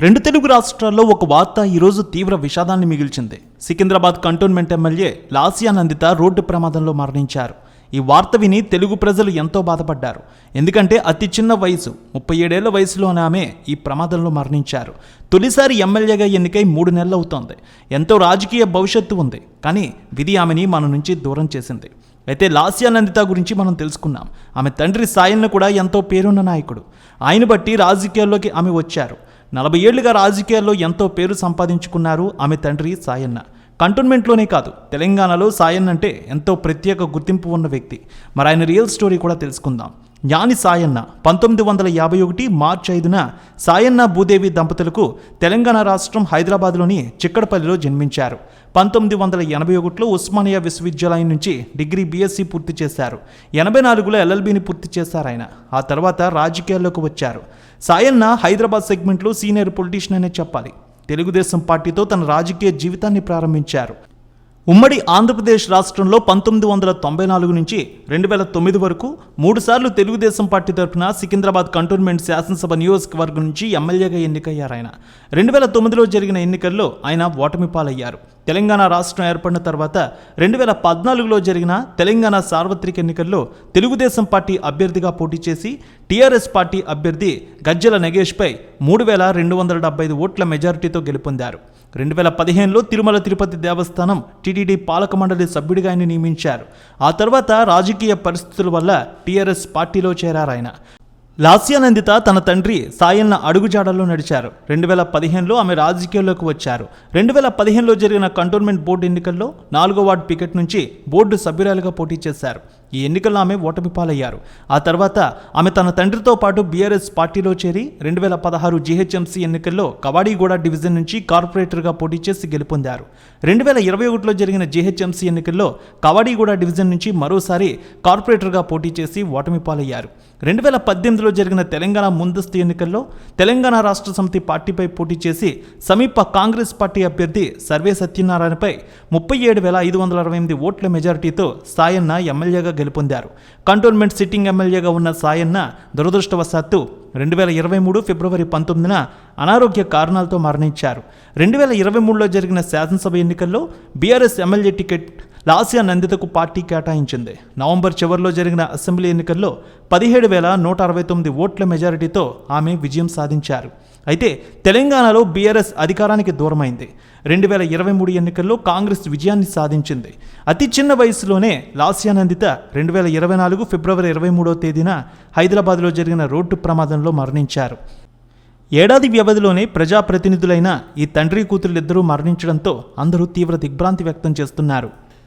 రెండు తెలుగు రాష్ట్రాల్లో ఒక వార్త ఈరోజు తీవ్ర విషాదాన్ని మిగిల్చింది. Secunderabad cantonment MLA Lasya Nanditha road ప్రమాదంలో మరణించారు. ఈ వార్త విని తెలుగు ప్రజలు ఎంతో బాధపడ్డారు. ఎందుకంటే అతి చిన్న వయసు ముప్పై ఏడేళ్ళ వయసులోనే ఆమె ఈ ప్రమాదంలో మరణించారు. తొలిసారి ఎమ్మెల్యేగా ఎన్నికై మూడు నెలలు అవుతోంది. ఎంతో రాజకీయ భవిష్యత్తు ఉంది కానీ విధి ఆమెని మన నుంచి దూరం చేసింది. అయితే లాసియా నందిత గురించి మనం తెలుసుకున్నాం. ఆమె తండ్రి సాయన్న కూడా ఎంతో పేరున్న నాయకుడు. ఆయన బట్టి రాజకీయాల్లోకి ఆమె వచ్చారు. నలభై ఏళ్ళుగా రాజకీయాల్లో ఎంతో పేరు సంపాదించుకున్నారు ఆమె తండ్రి సాయన్న. కంటోన్మెంట్లోనే కాదు తెలంగాణలో సాయన్న అంటే ఎంతో ప్రత్యేక గుర్తింపు ఉన్న వ్యక్తి. మరి ఆయన రియల్ స్టోరీ కూడా తెలుసుకుందాం. జ్ఞాని సాయన్న పంతొమ్మిది వందల యాభై ఒకటి మార్చి ఐదున సాయన్న భూదేవి దంపతులకు తెలంగాణ రాష్ట్రం హైదరాబాద్లోని చిక్కడపల్లిలో జన్మించారు. పంతొమ్మిది వందల ఎనభై ఒకటిలో ఉస్మానియా విశ్వవిద్యాలయం నుంచి డిగ్రీ బీఎస్సీ పూర్తి చేశారు. ఎనభై నాలుగులో ఎల్ఎల్బీని పూర్తి చేశారు ఆయన. ఆ తర్వాత రాజకీయాల్లోకి వచ్చారు. సాయన్న హైదరాబాద్ సెగ్మెంట్లో సీనియర్ పొలిటీషియన్ అనే చెప్పాలి. తెలుగుదేశం పార్టీతో తన రాజకీయ జీవితాన్ని ప్రారంభించారు. ఉమ్మడి ఆంధ్రప్రదేశ్ రాష్ట్రంలో పంతొమ్మిది వందల తొంభై నాలుగు నుంచి రెండు వేల తొమ్మిది వరకు మూడుసార్లు తెలుగుదేశం పార్టీ తరఫున సికింద్రాబాద్ కంటోన్మెంట్ శాసనసభ నియోజకవర్గం నుంచి ఎమ్మెల్యేగా ఎన్నికయ్యారు ఆయన రెండు వేల తొమ్మిదిలో జరిగిన ఎన్నికల్లో ఆయన ఓటమి పాలయ్యారు తెలంగాణ రాష్ట్రం ఏర్పడిన తర్వాత రెండు వేల పద్నాలుగులో జరిగిన తెలంగాణ సార్వత్రిక ఎన్నికల్లో తెలుగుదేశం పార్టీ అభ్యర్థిగా పోటీ చేసి టీఆర్ఎస్ పార్టీ అభ్యర్థి గజ్జల నగేష్పై మూడు వేల రెండు వందల డెబ్బై ఐదు ఓట్ల మెజారిటీతో గెలుపొందారు. రెండు వేల పదిహేనులో తిరుమల తిరుపతి దేవస్థానం టీటీడీ పాలక మండలి సభ్యుడిగా ఆయన నియమించారు. ఆ తర్వాత రాజకీయ పరిస్థితుల వల్ల టీఆర్ఎస్ పార్టీలో చేరారు ఆయన లాస్యానందిత తన తండ్రి సాయన్న అడుగుజాడల్లో నడిచారు. రెండు వేల పదిహేనులో ఆమె రాజకీయాల్లోకి వచ్చారు. రెండు వేల పదిహేనులో జరిగిన కంటోన్మెంట్ బోర్డు ఎన్నికల్లో నాలుగో వార్డు పికెట్ నుంచి బోర్డు సభ్యురాలుగా పోటీ చేశారు. ఈ ఎన్నికల్లో ఆమె ఓటమి పాలయ్యారు. ఆ తర్వాత ఆమె తన తండ్రితో పాటు బీఆర్ఎస్ పార్టీలో చేరి రెండు వేల పదహారు జీహెచ్ఎంసీ ఎన్నికల్లో కవాడీగూడ డివిజన్ నుంచి కార్పొరేటర్గా పోటీ చేసి గెలుపొందారు. రెండు వేల ఇరవై ఒకటిలో జరిగిన జీహెచ్ఎంసీ ఎన్నికల్లో కవాడీగూడ డివిజన్ నుంచి మరోసారి కార్పొరేటర్గా పోటీ చేసి ఓటమి పాలయ్యారు. రెండు వేల పద్దెనిమిదిలో జరిగిన తెలంగాణ ముందస్తు ఎన్నికల్లో తెలంగాణ రాష్ట్ర సమితి పార్టీపై పోటీ చేసి సమీప కాంగ్రెస్ పార్టీ అభ్యర్థి సర్వే సత్యనారాయణపై ముప్పై ఏడు వేల ఐదు వందల అరవై ఎనిమిది ఓట్ల మెజారిటీతో సాయన్న ఎమ్మెల్యేగా గెలుపొందారు. కంటోన్మెంట్ సిట్టింగ్ ఎమ్మెల్యేగా ఉన్న సాయన్న దురదృష్టవశాత్తు రెండు వేల ఇరవై మూడు ఫిబ్రవరి పంతొమ్మిదిన అనారోగ్య కారణాలతో మరణించారు. రెండు వేల ఇరవై మూడులో జరిగిన శాసనసభ ఎన్నికల్లో బీఆర్ఎస్ ఎమ్మెల్యే టికెట్ లాసియా నందితకు పార్టీ కేటాయించింది. నవంబర్ చివరిలో జరిగిన అసెంబ్లీ ఎన్నికల్లో పదిహేడు వేల నూట అరవై తొమ్మిది ఓట్ల మెజారిటీతో ఆమె విజయం సాధించారు. అయితే తెలంగాణలో బీఆర్ఎస్ అధికారానికి దూరమైంది. రెండు వేల ఇరవై మూడు ఎన్నికల్లో కాంగ్రెస్ విజయాన్ని సాధించింది. అతి చిన్న వయసులోనే లాస్యానందిత రెండు వేల ఇరవై నాలుగు ఫిబ్రవరి ఇరవై మూడో తేదీన హైదరాబాద్లో జరిగిన రోడ్డు ప్రమాదంలో మరణించారు. ఏడాది వ్యవధిలోనే ప్రజాప్రతినిధులైన ఈ తండ్రి కూతురులిద్దరూ మరణించడంతో అందరూ తీవ్ర దిగ్భ్రాంతి వ్యక్తం చేస్తున్నారు.